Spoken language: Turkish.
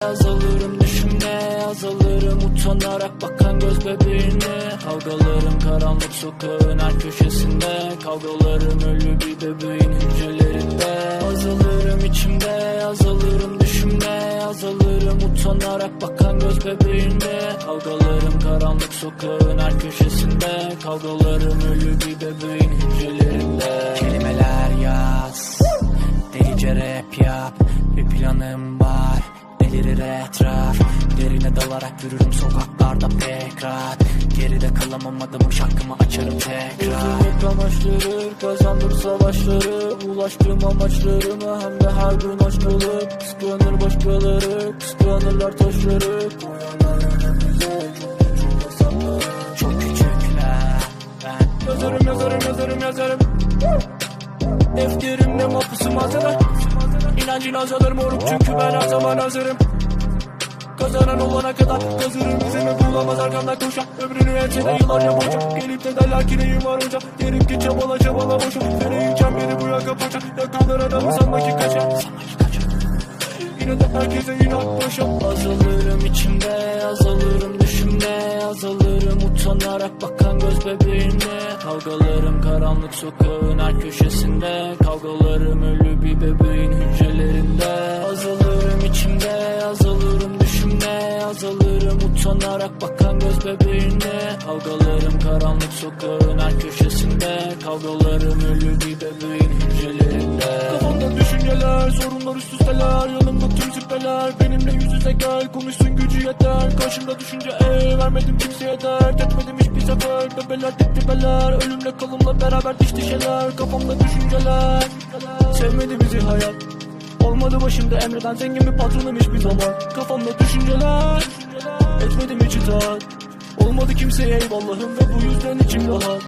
Azalırım düşümde azalırım utanarak bakan göz bebeğine. Kavgalarım karanlık sokağın her köşesinde Kavgalarım ölü bir bebeğin hücrelerinde. Azalırım içimde azalırım düşümde azalırım utanarak bakan göz bebeğine. Kavgalarım karanlık sokağın her köşesinde Kavgalarım ölü bir bebeğin hücrelerinde. Kelimeler yaz Delice rap yap Bir planım var Delirir etraf Derine dalarak yürürüm sokaklarda pek rahat Geride kalamam adamım şarkımı açarım tekrar. Hep amaçları kazandır savaşları. Ulaştığım amaçlarıma hem de her gün aç kalıp. Kıskanır başkaları kıskanırlar taşları. Uyanan önümüze Çok küçükler. Ben Yazarım yazarım yazarım yazarım Defterimde mahpusum hazırım. İnancın azalır moruk çünkü ben her zaman hazırım. Kazanan olana kadar yazırım izimi bulamaz arkamdan koşan? Ömrünü ensede yıllarca boşa Gelip de derler ki neyim var hocam Derim ki çabala çabala boşa. Nereye çemberi bu yaka paça. Yakınlar adamı sanma ki Yine de herkese inat paşa. Azalırım içimde utanarak bakan göz bebeğine Kavgalarım karanlık sokağın her köşesinde Kavgalarım ölü bir bebeğin hücrelerinde. Azalırım içimde azalırım düşümde azalırım utanarak bakan göz bebeğine. Kavgalarım karanlık sokağın her köşesinde Kavgalarım ölü bir bebeğin üsteler Yanımda tüm züppeler benimle yüz yüze gel. Konuşsun gücü yeter. Karşımda düşünce ey Vermedim kimseye dert etmedim hiçbir sefer. Bebeler dip dibeler ölümle kalımla beraber diş dişeler. Kafamda düşünceler. Sevmedi bizi hayat. Olmadı başımda emreden zengin bir patronum hiçbir zaman. Kafamda düşünceler. Etmedim hiç itaat. Olmadı kimseye eyvallahım ve bu yüzden içim rahat